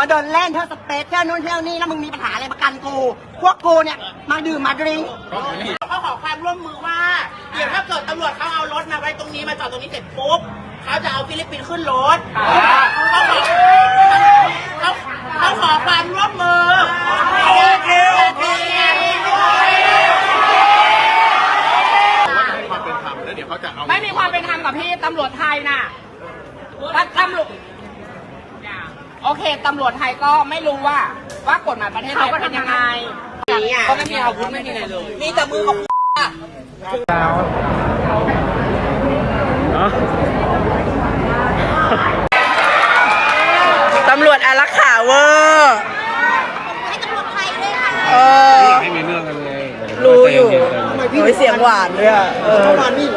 มาเดินเล่นเที่ยวสเปซเที่ยวนู่นเที่ยวนี่แล้วมึงมีปัญหาอะไรมากันกู พวกกูเนี่ยมาดื่มมาดริงก์เขาขอความร่วมมือว่า เดี๋ยวถ้าเกิดตำรวจเขาเอารถมาไว้ตรงนี้มาจอดตรงนี้เสร็จปุ๊บเขาจะเอาฟิลิปปินส์ขึ้นรถเขาขอเขาเขาขอความร่วมมือโอเคโอเคว่าจะให้ความเป็นธรรมแล้วเดี๋ยวเขาจะเอาไม่มีความเป็นธรรมกับพี่ตำรวจไทยน่ะตตำรวจโอ เคตำรวจไทยก็ไม่รู้ว่าว่ากฎหมายประเทศไทยเป็นยังไงก็ไม่มีอาวุธไม่มีอะไรเลยมีแต่มือของตำรวจอารักขาเวอร์ให้ตำรวจไทยด้วยค่ะเออไม่มีเรื่องกันเลยรู้อยู่โอ้ยเสียงหวานด้วยอะเออประมาณนี้